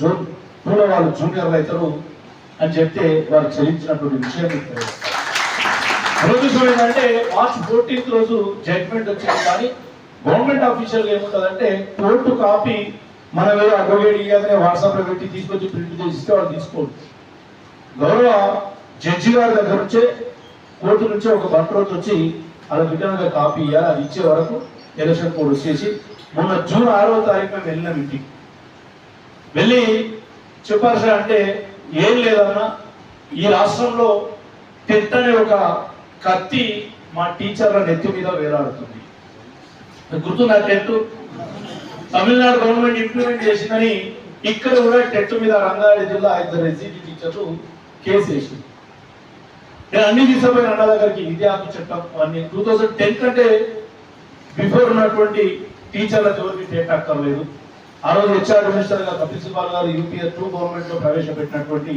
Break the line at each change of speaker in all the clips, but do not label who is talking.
June టూలో వాళ్ళు జూనియర్లు అవుతారు అని చెప్తే వారు చెల్లించినటువంటి విషయం మీకు తెలుస్తుంది. ఏంటంటే మార్చ్ ఫోర్టీన్త్ రోజు జడ్జ్మెంట్ వచ్చింది. కానీ గవర్నమెంట్ ఆఫీషియల్ ఏముంటుందంటే కోర్టు కాపీ మనం ఏదో అడ్వకేట్ ఇవ్వగానే వాట్సాప్లో పెట్టి తీసుకొచ్చి ప్రింట్ చేసి ఇస్తే వాళ్ళు తీసుకోండి గౌరవ జడ్జి గారి దగ్గర నుంచే కోర్టు నుంచే ఒక కంట్రోల్ వచ్చి అలా రిటర్న్గా కాపీ ఇవ్వాలి అది ఇచ్చే వరకు ఎలక్షన్ కోడ్ వచ్చేసి మొన్న జూన్ ఆరో తారీఖు వెళ్ళిన మీటింగ్. వెళ్ళి చెప్పారు సార్ అంటే ఏం లేదన్నా ఈ రాష్ట్రంలో టెట్ అనే ఒక కత్తి మా టీచర్ల నెత్తి మీద వేలాడుతుంది. గుర్తుందా టెట్? తమిళనాడు గవర్నమెంట్ ఇంప్లిమెంట్ చేసిందని ఇక్కడ కూడా టెట్ మీద రంగారెడ్డి జిల్లా ఇద్దరు ఎస్సీటీ టీచర్లు కేసు వేసింది. నేను అన్ని తీసుకుపోయిన అన్న దగ్గరికి విద్యార్థి చట్టం అన్ని టూ థౌజండ్ టెన్ కంటే బిఫోర్ ఉన్నటువంటి టీచర్ల జోలికి టెట్ అక్కర్లేదు. ఆ రోజు హెచ్ఆర్ మినిస్టర్గా కపిల్ సిబాల్ గారు యూపీఎస్ టూ గవర్నమెంట్లో ప్రవేశపెట్టినటువంటి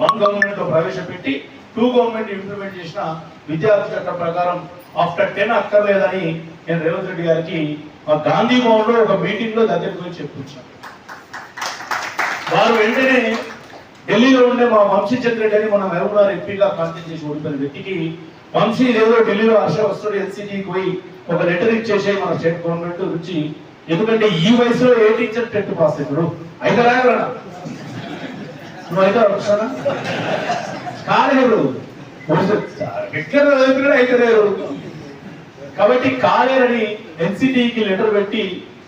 వన్ గవర్నమెంట్లో ప్రవేశపెట్టి టూ గవర్నమెంట్ ఇంప్లిమెంట్ చేసిన విద్యార్థి చట్టం ప్రకారం ఆఫ్టర్ టెన్ అక్కర్లేదని నేను రేవంత్ రెడ్డి గారికి మా గాంధీ భవన్లో ఒక మీటింగ్లో దగ్గరికి పోయి చెప్పించాను వారు వెంటనే ఢిల్లీలో ఉండే మా వంశీ చంద్రెడ్డి అని మన మహబూబ్నగర్ ఎంపీగా కాంటెక్ట్ చేసి ఓడిపోయిన వ్యక్తికి వంశీ ఏదో ఢిల్లీలో హర్ష వస్తుడు ఎన్సీటీకి పోయి ఒక లెటర్ ఇచ్చేసే మన స్టేట్ గవర్నమెంట్ నుంచి ఎందుకంటే ఈ వయసులో ఏ టీచర్ టెన్త్ పాస్ ఇప్పుడు అయితే రాయగలరా నువ్వు అయితే వస్తానా కాలేరు ఎక్కడ చదువుతున్నాడు అయితే లేరు కాబట్టి కాలేరని ఎన్సిటికి లెటర్ పెట్టి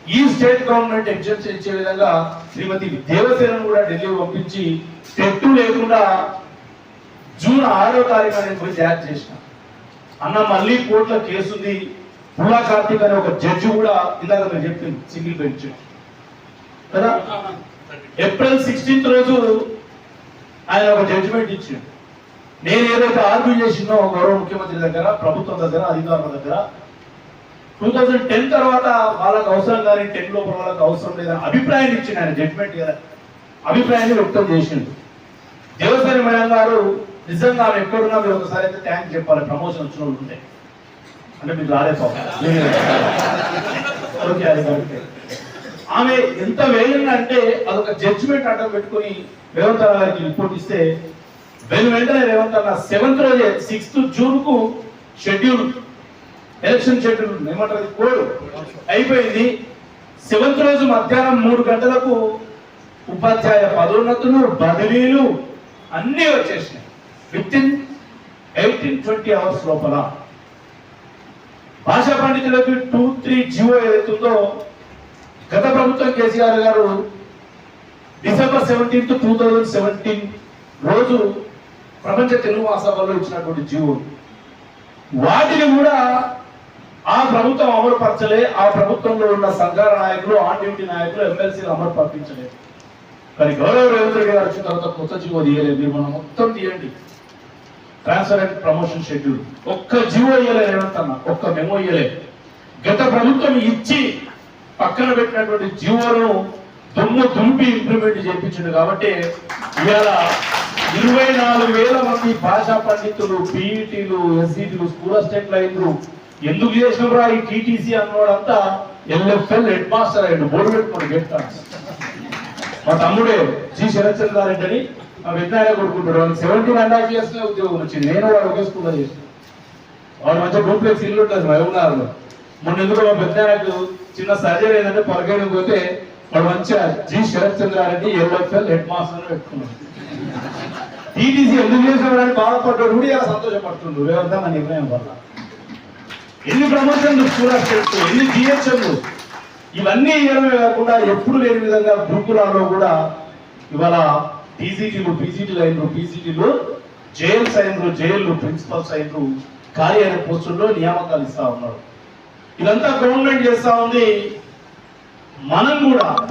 ఈ స్టేట్ గవర్నమెంట్ ఎగ్జామ్స్ ఇచ్చే విధంగా శ్రీమతి దేవసేనను కూడా ఢిల్లీ పంపించి టెట్టు లేకుండా జూన్ ఆరో తారీఖు నేను పోయి తయారు చేసిన. అన్న మళ్ళీ కోర్టులో కేసు ఉంది ఉమా కార్తీక్ అనే ఒక జడ్జి కూడా ఇందాక నేను చెప్పింది సింగిల్ బెంచ్. కదా? ఏప్రిల్ సిక్స్టీన్త్ రోజు ఆయన ఒక జడ్జిమెంట్ ఇచ్చిండు. నేను ఏదైతే ఆర్గ్యూ చేసిందో గౌరవ ముఖ్యమంత్రి దగ్గర ప్రభుత్వం దగ్గర అధికారుల దగ్గర టూ థౌజండ్ టెన్ తర్వాత వాళ్ళకి అవసరం కానీ టెన్ లోపల వాళ్ళకి అవసరం లేదని అభిప్రాయాన్ని ఇచ్చింది ఆయన జడ్జిమెంట్ కదా అభిప్రాయాన్ని వ్యక్తం చేసిండు. దేవసేన మేడం గారు నిజంగా ఆమె ఎక్కడున్నా మీరు ఒకసారి అయితే థ్యాంక్ చెప్పాలి ప్రమోషన్ వచ్చిన వాళ్ళు ఉంటే. అంటే మీకు రాలే మీరు- ఓకే అది ఆమె ఎంత వేగంగా అంటే అదొక జడ్జిమెంట్ అడ్డం పెట్టుకుని రేవంత్ అన్న గారికి రిపోర్ట్ ఇస్తే వెను వెంటనే రేవంత్ అన్న సెవెంత్ రోజే సిక్స్త్ జూన్కు షెడ్యూల్ ఎలక్షన్ షెడ్యూల్ ఏమంటారు కోడ్ అయిపోయింది. సెవెంత్ రోజు మధ్యాహ్నం మూడు గంటలకు ఉపాధ్యాయ పదోన్నతులు బదిలీలు అన్నీ వచ్చేసినాయి. With in eighteen twenty hours లోపల భాషా పండితులకు టూ త్రీ జియో ఏదైతుందో గత ప్రభుత్వం KCR garu December seventeenth two thousand seventeen రోజు ప్రపంచ తెలుగు మహాసభలో ఇచ్చినటువంటి జీవో. వాటిని కూడా ఆ ప్రభుత్వం అమలుపరచలే ఆ ప్రభుత్వంలో ఉన్న సంఘాల నాయకులు ఆన్ డ్యూటీ నాయకులు ఎమ్మెల్సీలు అమలు పంపించలేదు కానీ గౌరవ రేవంత్ రెడ్డి గారు వచ్చిన తర్వాత కొత్త జీవో తీయలేదు. మీరు మనం మొత్తం తీయండి. ట్రాన్స్ఫర్ అండ్ ప్రమోషన్ షెడ్యూల్ ఒక్క జీవో ఇయ్యలే రేవంత్ అన్న ఒక్క మెమో ఇయ్యలే. గత ప్రభుత్వం ఇచ్చి పక్కన పెట్టినటువంటి జీవోలను దుమ్ము దుంపి ఇంప్లిమెంట్ చేయించింది కాబట్టి ఇవాళ ఇరవై నాలుగు వేల మంది భాషా పండితులు పీఈటీలు ఎస్సీటీలు స్కూల్ అసిస్టెంట్ అయినరు ఎందుకు చేసినరా ఈ టీటీసీ అన్నవాడంతా ఎల్ఎఫ్ఎల్ హెడ్ మాస్టర్ అయ్యాడు బోర్డు పెట్టుకోండి చెప్తాను మా తమ్ముడే జి శరత్చంద్రారెడ్డి అని విజ్ఞాన కొడుకుంటాడు. వాళ్ళకి సెవెంటీన్ అండ్ హాఫ్ ఇయర్స్ ఉద్యోగం వచ్చింది. నేను వాడు ఒకే స్కూల్లో చేసాను వాడు మంచి డూప్లెక్స్ ఇల్లు ఉంటుంది మహబూబ్నగర్లో మొన్న ఎందుకు మా పెద్దకు చిన్న సర్జరీ ఏంటంటే పొరగేయడం పోతే వాడు మంచిగా G. Sharath Chandrareddy LFL head master పెట్టుకున్నాడు. టీటీసీ ఎందుకు చేసేవాడని బాధపడ్డాడు. కూడా ఇలా సంతోషపడుతుండు. రేవంతా నా నిర్ణయం వల్ల. ఎన్ని ప్రమోషన్లు స్కూల్ అసిస్టెంట్స్ ఎన్ని జిహెచ్ఎంలు? ఇవన్నీ ఇవ్వడమే కాకుండా ఎప్పుడు లేని విధంగా గురుకులాల్లో కూడా ఇవాళ టీసీటీలు పీజీటీలు అయినరు పీజీటీలు జైల్స్ అయినరు జైలు ప్రిన్సిపల్స్ అయినరు ఖాళీ అయిన పోస్టుల్లో నియామకాలు ఇస్తా ఉన్నారు. ఇదంతా గవర్నమెంట్ చేస్తా ఉంది. మనం కూడా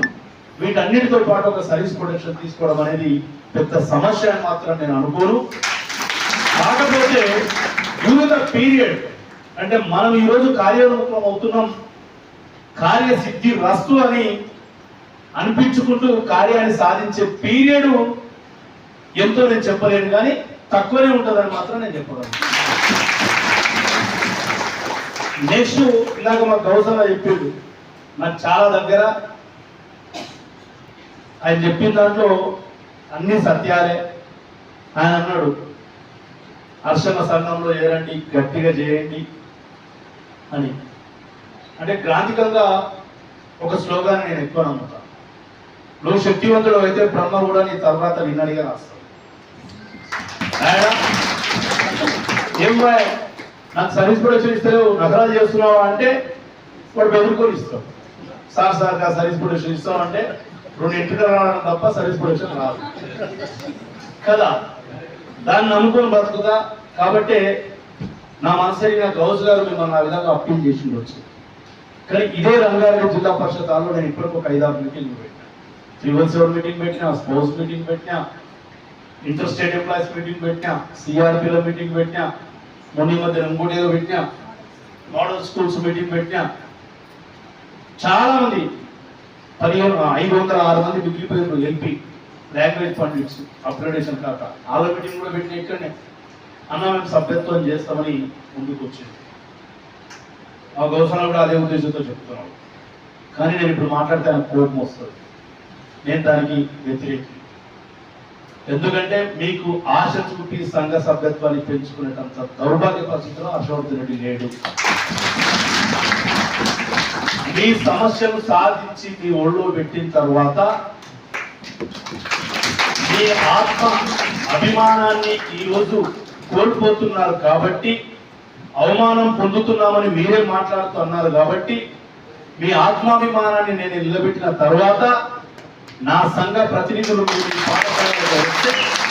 వీటన్నిటితో పాటు ఒక సర్వీస్ ప్రొటెక్షన్ తీసుకోవడం అనేది పెద్ద సమస్య అని మాత్రం నేను అనుకోను. కాకపోతే డ్యూ పీరియడ్ అంటే మనం ఈరోజు కార్యోన్ముఖం అవుతున్నాం. కార్యసిద్ధి రస్తు అని అనిపించుకుంటూ కార్యాన్ని సాధించే పీరియడ్ ఎంతో నేను చెప్పలేను కానీ తక్కువనే ఉంటుందని మాత్రం నేను చెప్పగలను. నెక్స్ట్ ఇందాక మా గౌసమ చెప్పిండు నాకు చాలా దగ్గర ఆయన చెప్పిన దాంట్లో అన్ని సత్యాలే. ఆయన అన్నాడు హర్షణ సంఘంలో ఏరండి గట్టిగా చేయండి అని. అంటే క్రాంతికంగా ఒక స్లోగాన్ని నేను ఎక్కువ నమ్ముతాను నువ్వు శక్తివంతుడు అయితే బ్రహ్మ కూడా నీ తర్వాత విన్నడిగా రాస్తావు. ఆయన, ఏం బాయ్ నాకు సర్వీస్ ప్రొడక్షన్ ఇస్తలేవు నగరాలు చేస్తున్నావా అంటే వాడు బెదురుకొని ఇస్తావు సార్ సార్ కా సర్వీస్ ప్రొడక్షన్ ఇస్తాం అంటే రెండు ఇంటికి రావడం తప్ప సర్వీస్ ప్రొడక్షన్ రాదు. కదా? దాన్ని నమ్ముకొని బతుకుదా కాబట్టి నా మనసరిగా గౌజ్ గారు మిమ్మల్ని ఆ విధంగా అప్పీల్ చేసి కానీ ఇదే రంగారెడ్డి జిల్లా పరిషత్ హాల్లో నేను ఇప్పటికొక ఒక ఐదారు మీటింగ్లు పెట్టినా సెవెన్ మీటింగ్ పెట్టినా స్పోర్ట్స్ మీటింగ్ పెట్టినా ఇంటర్ స్టేట్ ఎంప్లాయీస్ మీటింగ్ పెట్టినా సిఆర్పిలో మీటింగ్ పెట్టినా మొన్న మధ్య ఇంకోటి ఏదో పెట్టినా మోడల్ స్కూల్స్ మీటింగ్ పెట్టినా చాలా మంది పదిహేను ఐదు వందల ఆరు మంది మిగిలిపోయినారు ఎల్పి లాంగ్వేజ్ పండిట్స్ అప్గ్రేడేషన్ కాక వాళ్ళ మీటింగ్ కూడా పెట్టిన ఇక్కడనే. అన్న మేము సభ్యత్వం చేస్తామని ముందుకు వచ్చింది ఆ గౌసన కూడా అదే ఉద్దేశంతో చెప్తున్నాం. కానీ నేను ఇప్పుడు మాట్లాడితే నాకు కోపం వస్తుంది. నేను దానికి వ్యతిరేకం. ఎందుకంటే మీకు ఆశ చూపి సంఘ సభ్యత్వాన్ని పెంచుకునేటంత దౌర్భాగ్య పరిస్థితిలో హర్షవర్ధన్ రెడ్డి లేడు. మీ సమస్యను సాధించి మీ ఒళ్ళో పెట్టిన తర్వాత మీ ఆత్మ అభిమానాన్ని ఈరోజు కోల్పోతున్నారు కాబట్టి అవమానం పొందుతున్నామని మీరే మాట్లాడుతున్నారు కాబట్టి మీ ఆత్మాభిమానాన్ని నేను నిలబెట్టిన తర్వాత నా సంఘ ప్రతినిధులు